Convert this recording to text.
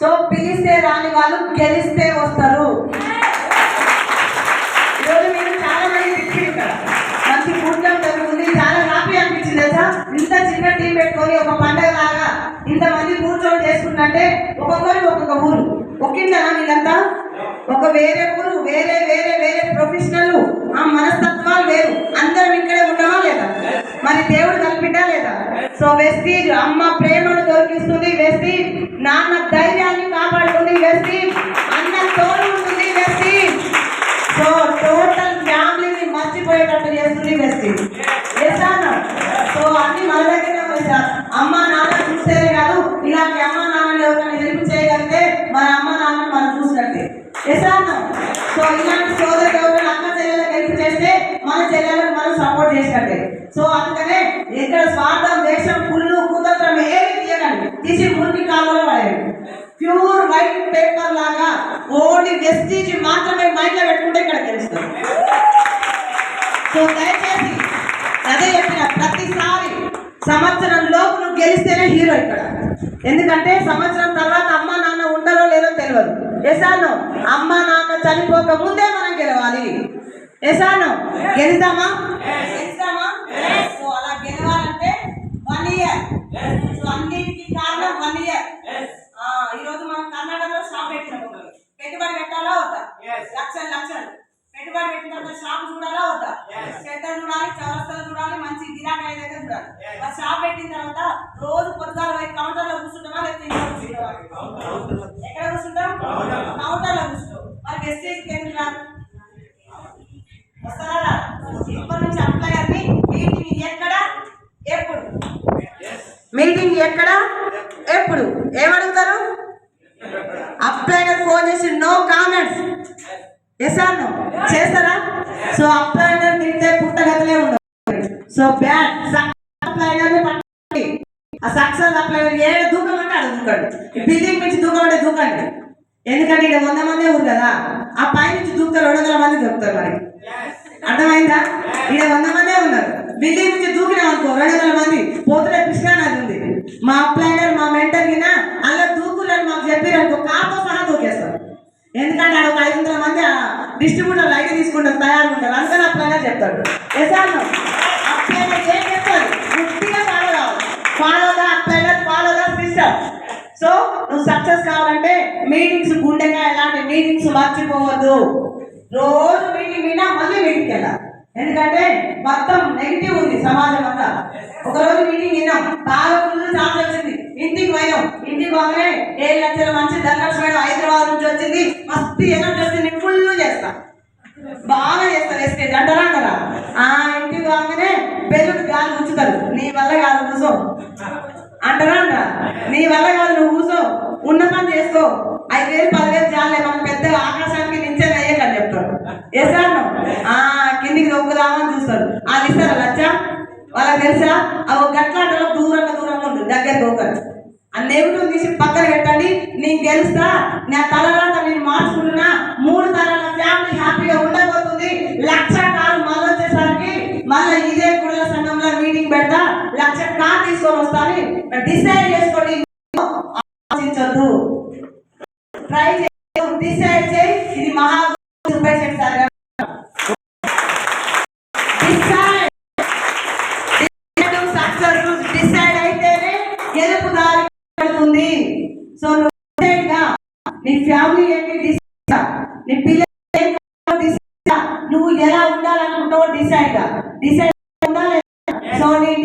So పిలిస్తే రాని వాళ్ళు గెలిస్తే వస్తారు. ఈరోజు మీరు చాలా మంది తిరిగి ఇక్కడ మంచి కూర్చొని జరుగుతుంది చాలా హ్యాపీ అనిపించింది తెలుసా? ఇంత చిన్న టీం పెట్టుకొని ఒక పండగ లాగా ఇంతమంది కూర్చొని చేసుకుంటే ఒక్కొక్కరు ఒక్కొక్క ఊరు. ఒక్కిందా వీళ్ళంతా ఒక వేరే ఊరు వేరే వేరే వేరే ప్రొఫెషనల్ ఆ మనస్తత్వాలు వేరు. అందరం ఇక్కడే ఉన్నామా లేదా? మరి దేవుడు కల్పిండా లేదా? సో వెస్టీజ్ అమ్మ ప్రేమను దొరికిస్తుంది. వెస్టీజ్ నాన్న దయ చేశాను. సో ఇలాంటి సోదరు ఎవరైనా అక్క చెల్లెలు కలిసి చేస్తే మన చెల్లెలకు మనం సపోర్ట్ చేసినట్టే. సో అందుకనే ఇక్కడ స్వార్థం దేశం కుళ్ళు కుతంత్రం ఏమి తీయకండి. తీసి మురికి కాలంలో పడేయండి. ప్యూర్ వైట్ పేపర్ లాగా ఓన్లీ వెస్టీజ్ మాత్రమే మైండ్లో పెట్టుకుంటే ఇక్కడ తెలుస్తుంది సో దయచేసి అదే చెప్పిన ప్రతిసారి సంవత్సరం లోపు నువ్వు గెలిస్తేనే హీరో ఇక్కడ. ఎందుకంటే సంవత్సరం తర్వాత తెలియదు ఎసాను అమ్మ నాన్న చనిపోక ముందే మనం గెలవాలి. ఎసాను గెలుద్దామా గెలుద్దామా వస్తారా ఇప్పటి నుంచి మీటింగ్ ఎక్కడ? ఎప్పుడు? మీటింగ్ ఎక్కడ? ఎప్పుడు? ఏమడుగుతారు? అప్లైనర్ ఫోన్ చేసి నో కామెంట్స్. చేశాను చేస్తారా? సో అప్లైనర్ తింటే పుట్టగతలే ఉండదు సో బ్యాడ్ అప్లైనర్ ఆ సక్సెస్ అప్లైనర్ ఏ దూకం అంటే అది దూకండి బిల్డింగ్ నుంచి దూకం అంటే దూకండి ఎందుకంటే ఇక్కడ వంద మందే ఉంది కదా? ఆ పై నుంచి దూకుతారు రెండు వందల మంది దొరుకుతారు మరి అర్థమైందా? ఇక్కడ వంద మందే ఉన్నారు. బిల్డింగ్ నుంచి దూకినాం అనుకో రెండు వందల మంది. పోతున్న కృష్ణా నది ఉంది. మా అప్లైనర్ మా మెంటర్ కింద అలా దూకులని మాకు చెప్పారు అనుకో కాతో సహా దూకేస్తారు. ఎందుకంటే ఆడ ఒక ఐదు వందల మంది డిస్ట్రిబ్యూటర్ లైట్ తీసుకుంటారు తయారు ఉంటారు. అందుకని అప్లైనర్ చెప్తాడు. ఎసాను అప్లైనర్ ఏం చెప్తారు గుర్తిగా ఫాలో కావాలి. Follow the upliner follow the system so నువ్వు సక్సెస్ కావాలంటే మీటింగ్స్ గుండెగా ఎలాంటి మీటింగ్స్ మర్చిపోవద్దు. రోజు మీటింగ్ వినా మళ్ళీ మీటింగ్కి వెళ్ళాలి ఎందుకంటే మొత్తం నెగిటివ్ ఉంది సమాజం అంతా. ఒక రోజు మీటింగ్ విన్నాం. బాగా ఫుల్ ఛాన్స్ వచ్చింది. ఇంటికి పోయినాం. ఇంటికి పోగానే ఏడు లక్షల మంచి ధనలక్ష్మి మేడం హైదరాబాద్ నుంచి వచ్చింది. మస్తు ఎనర్జీ వచ్చింది. ఫుల్ చేస్తా. బాగా చేస్తారు ఎస్టేజ్ అంటారా అంటారా ఆ ఇంటికి పోగానే బెల్లుడు గాలి ఉంచుతారు నీ వల్ల కాదు కూర్చో అంటారా అంటారా నీ వల్ల కాదు నువ్వు కూర్చో ఉన్న పని చేసుకో. ఐదు వేలు పదివేలు జాలే మనం పెద్ద ఆకాశానికి వేసాను ఆ కిందికి దొక్కుదామని చూస్తారు. వాళ్ళు ఇస్తారా లచ్చ? వాళ్ళకి తెలుసా? అవి గట్లాటలో దూరంగా దూరంగా ఉంటుంది దగ్గర దూకరు ఆ నెగిటివ్ తీసి పక్కన పెట్టండి నేను గెలుస్తా. నా తలరాత నేను మార్చుకుంటున్నా. మూడు తరాల ఫ్యామిలీ హ్యాపీగా ఉండబోతుంది. లక్ష కాలు మళ్ళీ వచ్చేసరికి మళ్ళీ ఇదే కుడల సంఘంలో మీటింగ్ పెడతా. లక్ష కార్ తీసుకొని వస్తాను. డిసైడ్ చేసుకోండి. ఆలోచించొద్దు. ట్రై చేయ. డిసైడ్ చేయి. ఇది మహా సో నువ్వు నీ ఫ్యామిలీ ఏంటి డిసైడ్ నీ పిల్లలు ఏం కావాలో నువ్వు ఎలా ఉండాలనుకుంటావో డిసైడ్ డిసైడ్